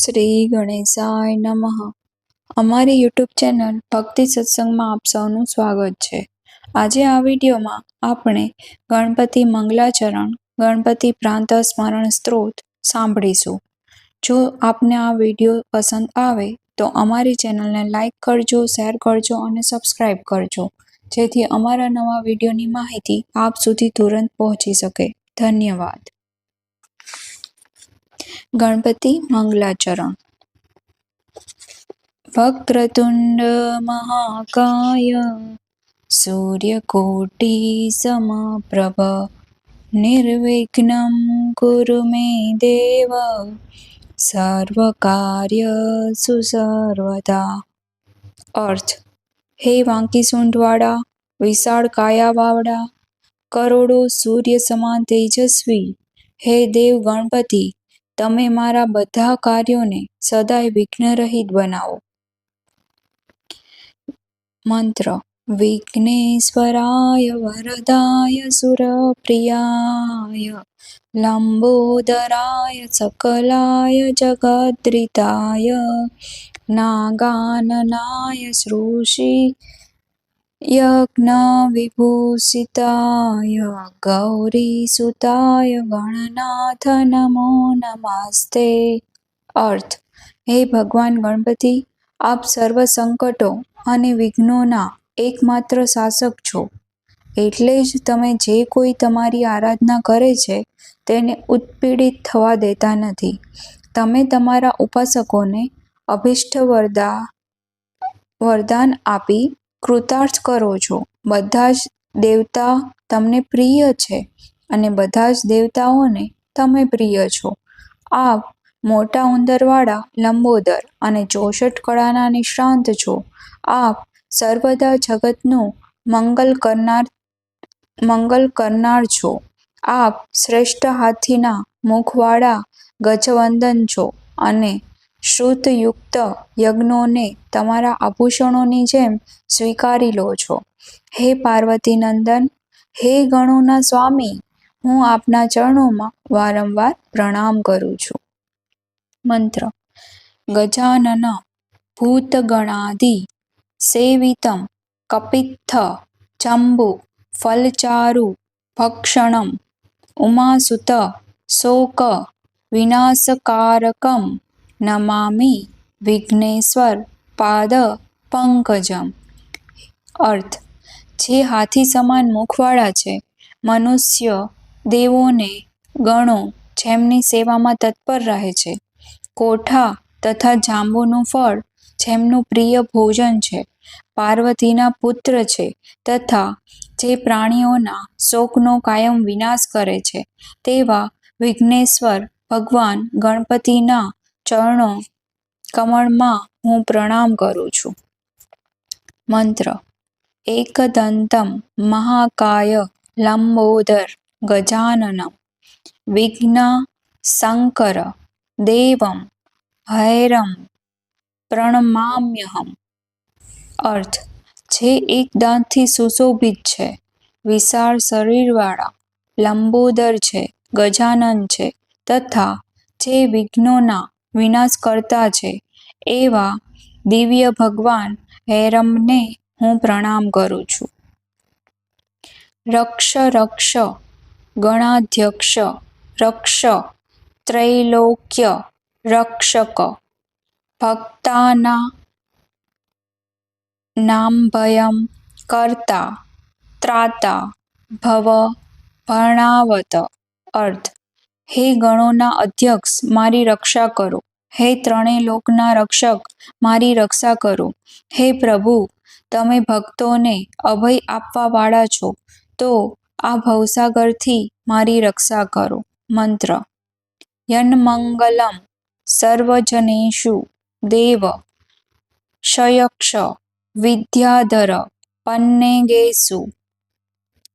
શ્રી ગણેશાય નમઃ. અમારી YouTube channel ભક્તિ સત્સંગમાં આપ સૌનું સ્વાગત છે. આજે આ વિડીયોમાં આપણે ગણપતિ મંગલાચરણ, ગણપતિ પ્રાંત સ્મરણ સ્ત્રોત સાંભળીશું. જો આપને આ વીડિયો પસંદ આવે તો અમારી ચેનલને લાઈક કરજો, શેર કરજો અને સબસ્ક્રાઈબ કરજો. જેથી અમારા નવા વિડીયોની માહિતી આપ સુધી તુરંત પહોંચી શકે. ધન્યવાદ. ગણપતિ મંગલાચરણ. વક્રતુંડ મહાકાય, સૂર્યકોટિ સમપ્રભ નિર્વિઘ્ન કુરુ મે દેવ, સર્વકાર્ય સુસર્વદા. અર્થ, હે વાંકી સૂંઢવાળા, વિશાળ કાયાવાળા કરોડો સૂર્ય સમાન તેજસ્વી, હે દેવ ગણપતિ તમે મારા બધા કાર્યોને સદાય વિઘ્નરહિત બનાવો મંત્ર વિઘ્નેશ્વરાય વરદાય સુરપ્રિયાય લંબોદરાય સકલાય જગદ્રિતાય નાગાનનાય સૃષિ યજ્ઞવિભૂષિતાય ગૌરીસુતાય ગણનાથ નમો નમસ્તે અર્થ હે ભગવાન ગણપતિ આપ સર્વ સંકટો અને વિઘ્નોના એકમાત્ર શાસક છો। એટલે જ તમે જે કોઈ તમારી આરાધના કરે છે, તેને ઉત્પીડિત થવા દેતા નથી। તમે તમારા ઉપાસકોને અભિષ્ટ વરદા, વરદાન આપી કૃતાર્થ કરો છો. બધા જ દેવતા તમને પ્રિય છે અને બધા જ દેવતાઓને તમે પ્રિય છો. આપ મોટા ઉંદરવાળા, લંબોદર અને ચોસઠ કળાના નિષ્ણાંત છો. આપ સર્વદા જગતનું મંગલ કરનાર મંગલ કરનાર છો. આપ શ્રેષ્ઠ હાથીના મુખવાળા ગજવંદન છો અને શ્રુતયુક્ત યજ્ઞોને તમારા આભૂષણોની જેમ સ્વીકારી લો છો. હે પાર્વતી નંદન હે ગણોના સ્વામી, હું આપના ચરણોમાં વારંવાર પ્રણામ કરું છું. મંત્ર. ગજાનન ભૂતગણાદિ સેવિતમ કપિત્થ ચંબુ ફલચારુ ભક્ષણમ ઉમાસુત શોક વિનાશકારકમ નમામિ વિઘ્નેશ્વર પાદ પંકજમ. અર્થ, જે હાથી સમાન મુખવાળા છે, મનુષ્ય દેવોને ગણો જેમની સેવામાં તત્પર રહે છે. કોઠા તથા જાંબુનું ફળ જેમનું પ્રિય ભોજન છે. પાર્વતીના પુત્ર છે તથા જે પ્રાણીઓના શોકનો કાયમ વિનાશ કરે છે. તેવા વિઘ્નેશ્વર ભગવાન ગણપતિના ચરણો કમળમાં હું પ્રણામ કરું છું. મંત્ર. એકદંતમ મહાકાય લંબોદર ગજાનનમ. વિઘ્ન શંકર દેવમ હૈરમ પ્રણમામ્યહમ. અર્થ. જે એક દાંતથી સુશોભિત છે, વિશાળ શરીરવાળા, લંબોદર છે, ગજાનન છે, તથા જે વિઘ્નોના વિનાશ કરતા છે. એવા દિવ્ય ભગવાન હૈરમને હું પ્રણામ કરું છું. રક્ષ રક્ષ, ગણાધ્યક્ષ, રક્ષ, ત્રૈલોક્ય, રક્ષક, ભક્તાના નામભયમ કરતા, ત્રાતા, ભવ, ભણાવત, અર્થ. હે ગણોના અધ્યક્ષ, મારી રક્ષા કરો. હે ત્રણેય લોકના રક્ષક, મારી રક્ષા કરો. હે પ્રભુ, તમે ભક્તોને અભય આપવા વાળા છો, તો આ ભવસાગરથી મારી રક્ષા કરો. મંત્ર. યન્મંગલમ સર્વજનેશુ દેવ શયક્ષ વિદ્યાધર પન્નેગેષુ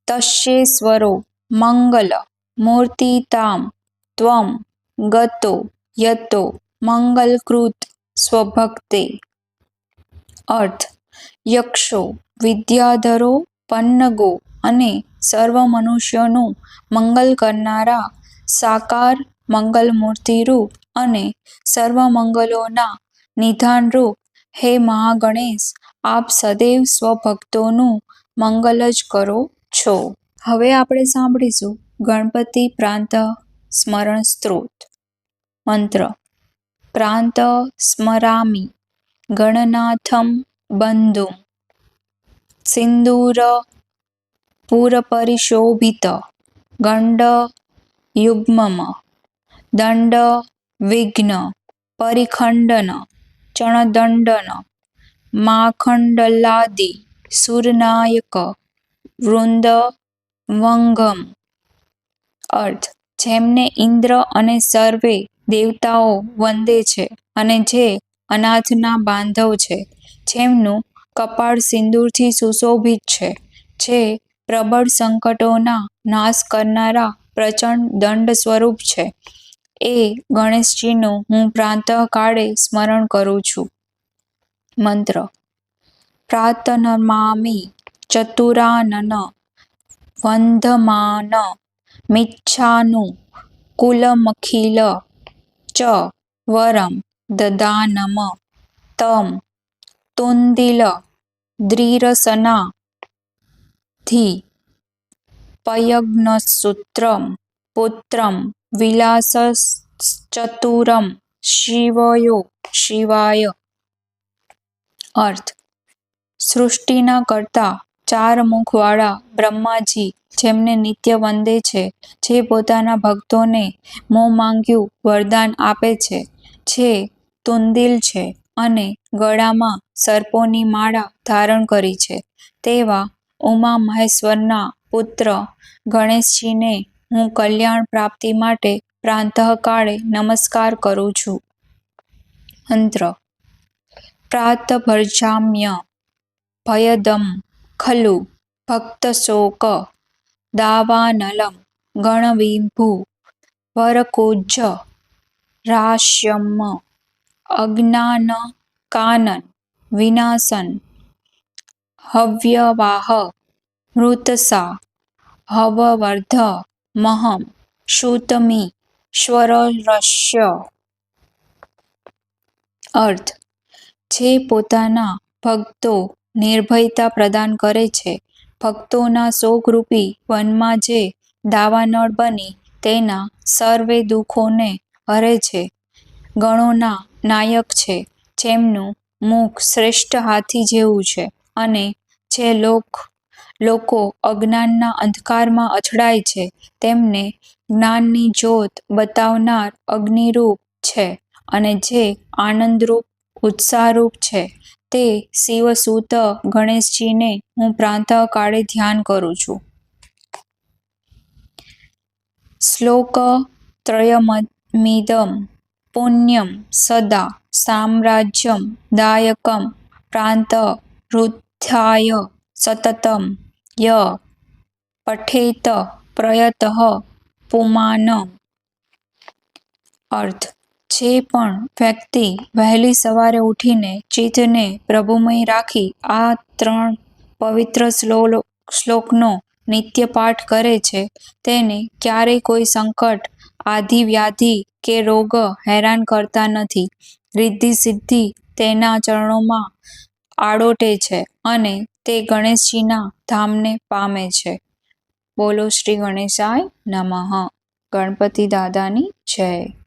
તશ્યેશ્વરો મંગલ મૂર્તિતામ, ત્વમ ગતો યતો મંગલકૃત સ્વભક્તે. અર્થ, યક્ષો, વિદ્યાધરો, પન્નગો અને સર્વ મનુષ્યોનું મંગલ કરનારા સાકાર મંગલમૂર્તિરૂપ અને સર્વ મંગલોના નિધાનરૂપ હે મહાગણેશ, આપ સદૈવ સ્વભક્તોનું મંગલ જ કરો છો. હવે આપણે સાંભળીશું ગણપતિ પ્રાંત સ્મરણ સ્ત્રોત. મંત્ર પ્રાંત સ્મરામિ, ગણનાથમ બંધુમ સિંદૂર પૂરપરિશોભિત, ગંડ યુગ્મમ, દંડ વિઘ્ન, પરિખંડન, ચણદંડન, માખંડલાદિ, સુરનાયક વૃંદ વંગમ અર્થ, જેમને ઇન્દ્ર અને સર્વે દેવતાઓ વંદે છે અને જે અનાથના બાંધવ છે. જેમનું કપાળ સિંદૂરથી સુશોભિત છે, જે પ્રબળ સંકટોના નાશ કરનારા પ્રચંડ દંડ સ્વરૂપ છે. એ ગણેશજીનું હું પ્રાંતકાળે સ્મરણ કરું છું. મંત્ર પ્રાતનમામી ચતુરાનન વંધમાન મિચ્છાનું કુલમખિલ ચ વરમ દદાનમ તમ તુન્દિલ દ્રિરસના ધિ પયગ્નસૂત્રમ પુત્રમ વિલાસશ્ચતુરમ શિવયો શિવાય અર્થ સૃષ્ટિના કરતા ચાર મુખવાળા બ્રહ્માજી જેમને નિત્ય વંદે છે, જે પોતાના ભક્તોને મોં માંગ્યું વરદાન આપે છે, જે તુંદિલ છે અને ગળામાં સર્પોની માળા ધારણ કરી છે. તેવા ઉમા મહેશ્વરના પુત્ર ગણેશજીને હું કલ્યાણ પ્રાપ્તિ માટે પ્રાંતઃકાળે નમસ્કાર કરું છું. મંત્ર. પ્રાતભર્જામ્ય ભયદમ ખલુ ભક્તશોક દાવાનલમ ગણવિભુ વરકોજ રાશ્યમ અજ્ઞાન કાનન વિનાશન હવ્યવાહ મૃતસા હવવર્ધ મહમ શુતમી શ્વરરસ્ય અર્થ, જે પોતાના ભક્તો નિર્ભયતા પ્રદાન કરે છે ભક્તોના શોકરૂપી વનમાં જે દાવાનળ બની, તેના સર્વે દુઃખોને હરે છે. ગણોના નાયક છે, જેમનું મુખ શ્રેષ્ઠ હાથી જેવું છે અને જે લોક, લોકો અજ્ઞાનના અંધકારમાં અથડાય છે, તેમને જ્ઞાનની જ્યોત બતાવનાર અગ્નિરૂપ છે અને જે આનંદરૂપ, ઉત્સાહરૂપ છે. તે શિવસૂત ગણેશજીને હું પ્રાંતકાળે ધ્યાન કરું છું. શ્લોક ત્રયમિદમ પુણ્યમ સદા સામ્રાજ્યમ દાયકમ પ્રાંત વૃદ્ધાય સતતમ ય પઠેત પ્રયત પુમાન અર્થ જે પણ વ્યક્તિ વહેલી સવારે ઉઠીને ચિત્તને પ્રભુમય રાખી આ ત્રણ પવિત્ર શ્લોકનો નિત્ય પાઠ કરે છે, તેને ક્યારેય કોઈ સંકટ, આધિ વ્યાધિ કે રોગ હેરાન કરતા નથી. રિદ્ધિ સિદ્ધિ તેના ચરણોમાં આડોટે છે અને તે ગણેશજીના ધામને પામે છે. બોલો શ્રી ગણેશાય નમઃ. ગણપતિ દાદાની જય.